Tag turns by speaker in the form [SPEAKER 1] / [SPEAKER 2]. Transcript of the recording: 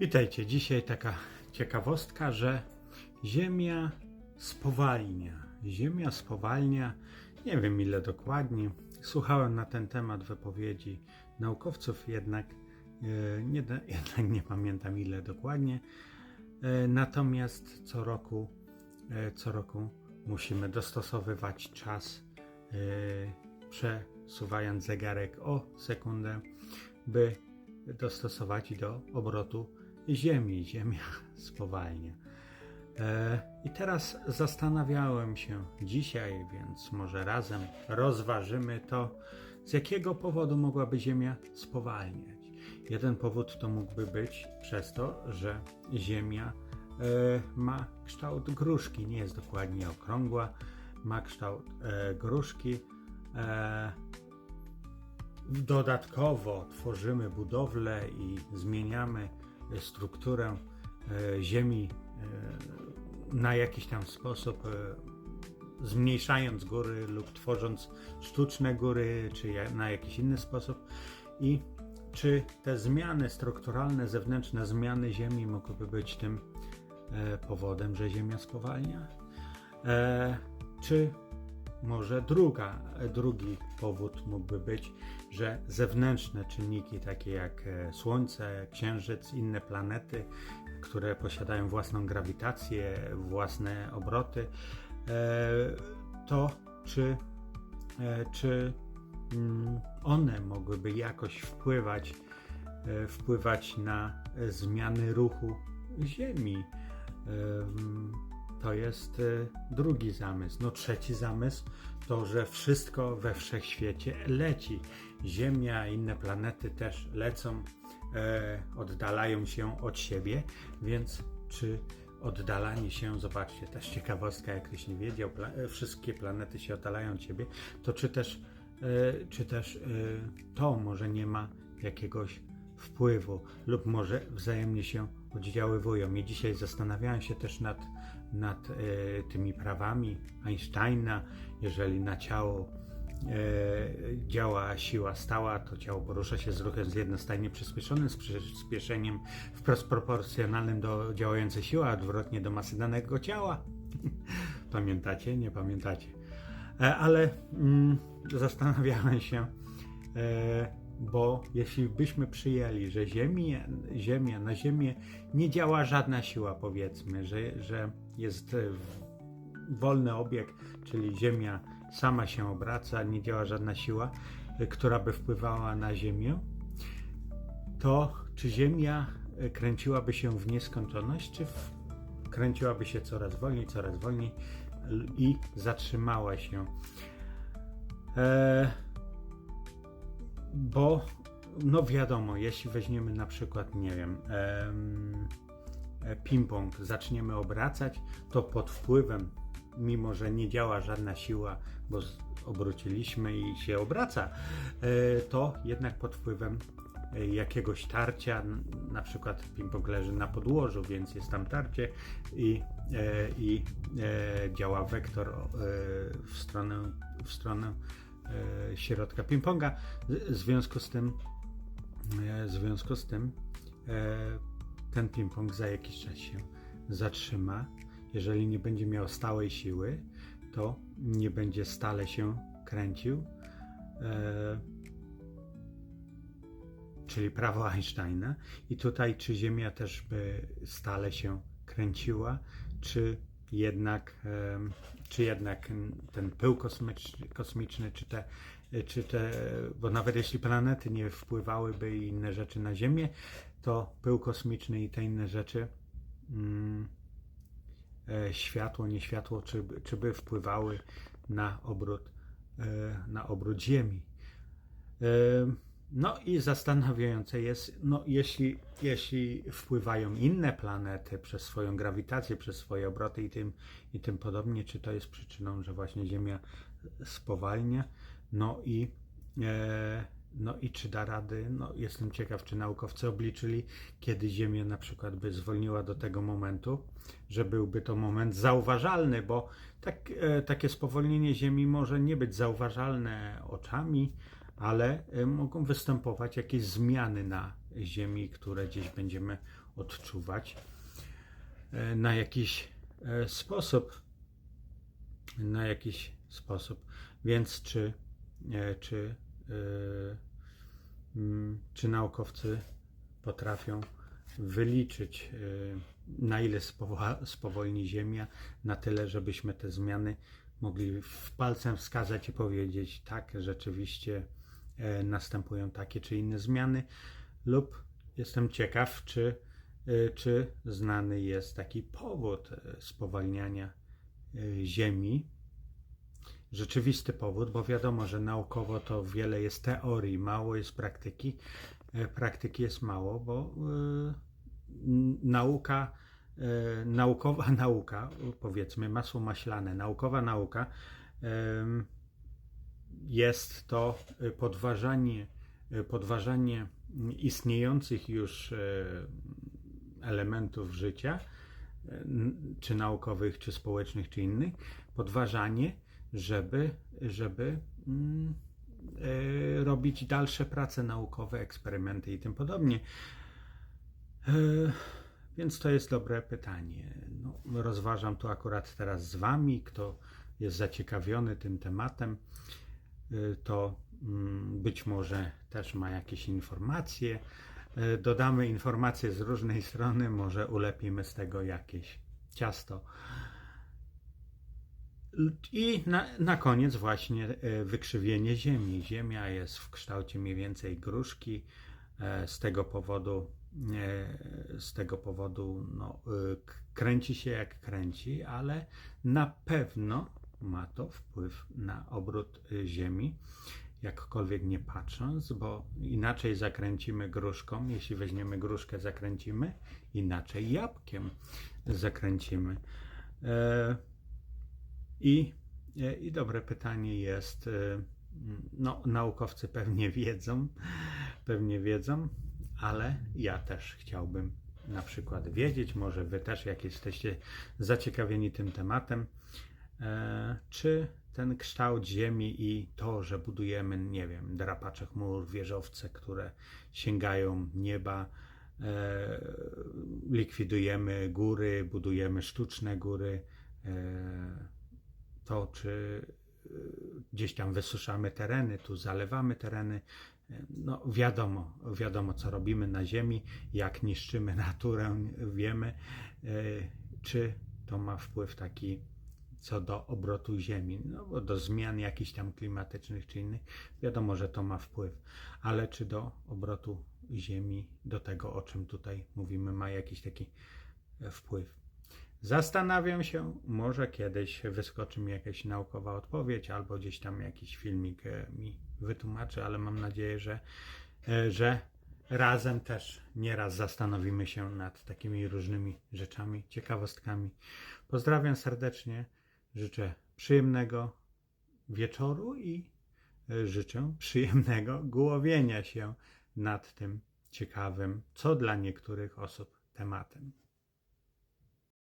[SPEAKER 1] Witajcie. Dzisiaj taka ciekawostka, że Ziemia spowalnia. Ziemia spowalnia, nie wiem ile dokładnie. Słuchałem na ten temat wypowiedzi naukowców, jednak e, nie, jednak nie pamiętam ile dokładnie. E, Natomiast co roku, e, co roku musimy dostosowywać czas, przesuwając zegarek o sekundę, by dostosować do obrotu Ziemi. Ziemia spowalnia. E, I teraz zastanawiałem się dzisiaj, więc może razem rozważymy to, z jakiego powodu mogłaby Ziemia spowalniać. Jeden powód to mógłby być przez to, że Ziemia e, ma kształt gruszki, nie jest dokładnie okrągła, ma kształt e, gruszki. Dodatkowo tworzymy budowlę i zmieniamy strukturę e, Ziemi e, na jakiś tam sposób, e, zmniejszając góry lub tworząc sztuczne góry, czy na jakiś inny sposób. I czy te zmiany strukturalne, zewnętrzne zmiany Ziemi mogłyby być tym powodem, że Ziemia spowalnia? Czy może druga, drugi powód mógłby być, że zewnętrzne czynniki, takie jak e, Słońce, Księżyc, inne planety, które posiadają własną grawitację, własne obroty, e, to czy, e, czy mm, one mogłyby jakoś wpływać, wpływać na zmiany ruchu Ziemi? To jest e, drugi zamysł. No trzeci zamysł to, że wszystko we wszechświecie leci. Ziemia, inne planety też lecą, e, oddalają się od siebie, więc czy oddalanie się, zobaczcie, też ciekawostka, jak ktoś nie wiedział, pla- e, wszystkie planety się oddalają od siebie, to czy też, e, czy też e, to może nie ma jakiegoś wpływu lub może wzajemnie się oddziaływują. I dzisiaj zastanawiałem się też nad, nad e, tymi prawami Einsteina. Jeżeli na ciało e, działa siła stała, to ciało porusza się z ruchem jednostajnie przyspieszonym, z przyspieszeniem wprost proporcjonalnym do działającej siły, a odwrotnie do masy danego ciała. Pamiętacie? Nie pamiętacie. E, ale mm, zastanawiałem się, bo jeśli byśmy przyjęli, że ziemię, ziemia, na Ziemię nie działa żadna siła, powiedzmy, że, że jest e, wolny obieg, czyli Ziemia sama się obraca, nie działa żadna siła, e, która by wpływała na Ziemię, to czy Ziemia e, kręciłaby się w nieskończoność, czy kręciłaby się coraz wolniej, coraz wolniej i zatrzymała się? E, bo, no wiadomo, jeśli weźmiemy na przykład, nie wiem, em, ping-pong, zaczniemy obracać, to pod wpływem, mimo że nie działa żadna siła, bo obróciliśmy i się obraca, e, to jednak pod wpływem e, jakiegoś tarcia, na przykład ping-pong leży na podłożu, więc jest tam tarcie i, e, i e, działa wektor e, w stronę, w stronę e, środka ping-ponga. W związku z tym, e, w związku z tym e, ten ping-pong za jakiś czas się zatrzyma. Jeżeli nie będzie miał stałej siły, to nie będzie stale się kręcił. E, czyli prawo Einsteina. I tutaj, czy Ziemia też by stale się kręciła, czy jednak, em, czy jednak ten pył kosmiczny, kosmiczny czy, te, czy te, bo nawet jeśli planety nie wpływałyby i inne rzeczy na Ziemię, to pył kosmiczny i te inne rzeczy, mm, e, światło, nie światło, czy, czy by wpływały na obrót, e, na obrót Ziemi. Em, No i zastanawiające jest, no jeśli, jeśli wpływają inne planety przez swoją grawitację, przez swoje obroty i tym, i tym podobnie, czy to jest przyczyną, że właśnie Ziemia spowalnia, no i, e, no i czy da rady, no jestem ciekaw, czy naukowcy obliczyli, kiedy Ziemia na przykład by zwolniła do tego momentu, że byłby to moment zauważalny, bo tak, e, takie spowolnienie Ziemi może nie być zauważalne oczami, ale e, mogą występować jakieś zmiany na ziemi, które gdzieś będziemy odczuwać e, na jakiś sposób. Na jakiś sposób. Więc czy, czy, czy naukowcy potrafią wyliczyć, e, na ile spowolni Ziemia, na tyle, żebyśmy te zmiany mogli w palcem wskazać i powiedzieć, tak, rzeczywiście e, następują takie czy inne zmiany, lub jestem ciekaw, czy, e, czy znany jest taki powód e, spowalniania Ziemi, rzeczywisty powód, bo wiadomo, że naukowo to wiele jest teorii, mało jest praktyki. E, Praktyki jest mało, bo e, nauka, e, naukowa nauka, powiedzmy masło maślane, naukowa nauka jest to podważanie, podważanie istniejących już elementów życia, czy naukowych, czy społecznych, czy innych, podważanie, żeby, żeby mm, e, robić dalsze prace naukowe, eksperymenty i tym podobnie. E, Więc to jest dobre pytanie. No, rozważam to akurat teraz z Wami. Kto jest zaciekawiony tym tematem, y, to mm, być może też ma jakieś informacje. Dodamy informacje z różnej strony, może ulepimy z tego jakieś ciasto. I na, na koniec właśnie e, wykrzywienie Ziemi. Ziemia jest w kształcie mniej więcej gruszki. E, Z tego powodu, e, z tego powodu no, kręci się jak kręci, ale na pewno ma to wpływ na obrót Ziemi. Jakkolwiek nie patrząc, bo inaczej zakręcimy gruszką, jeśli weźmiemy gruszkę, zakręcimy, inaczej jabłkiem zakręcimy. I, e, I dobre pytanie jest, e, no naukowcy pewnie wiedzą, pewnie wiedzą, ale ja też chciałbym na przykład wiedzieć, może wy też jak jesteście zaciekawieni tym tematem, e, czy ten kształt Ziemi i to, że budujemy, nie wiem, drapacze chmur, wieżowce, które sięgają nieba, e, likwidujemy góry, budujemy sztuczne góry, e, to, czy y, gdzieś tam wysuszamy tereny, tu zalewamy tereny. y, No wiadomo, wiadomo co robimy na Ziemi, jak niszczymy naturę, wiemy, y, czy to ma wpływ taki co do obrotu Ziemi, no bo do zmian jakichś tam klimatycznych czy innych, wiadomo, że to ma wpływ, ale czy do obrotu Ziemi, do tego o czym tutaj mówimy, ma jakiś taki e, wpływ. Zastanawiam się, może kiedyś wyskoczy mi jakaś naukowa odpowiedź, albo gdzieś tam jakiś filmik e, mi wytłumaczy, ale mam nadzieję, że, e, że razem też nieraz zastanowimy się nad takimi różnymi rzeczami, ciekawostkami. Pozdrawiam serdecznie, życzę przyjemnego wieczoru i e, życzę przyjemnego głowienia się nad tym ciekawym, co dla niektórych osób tematem.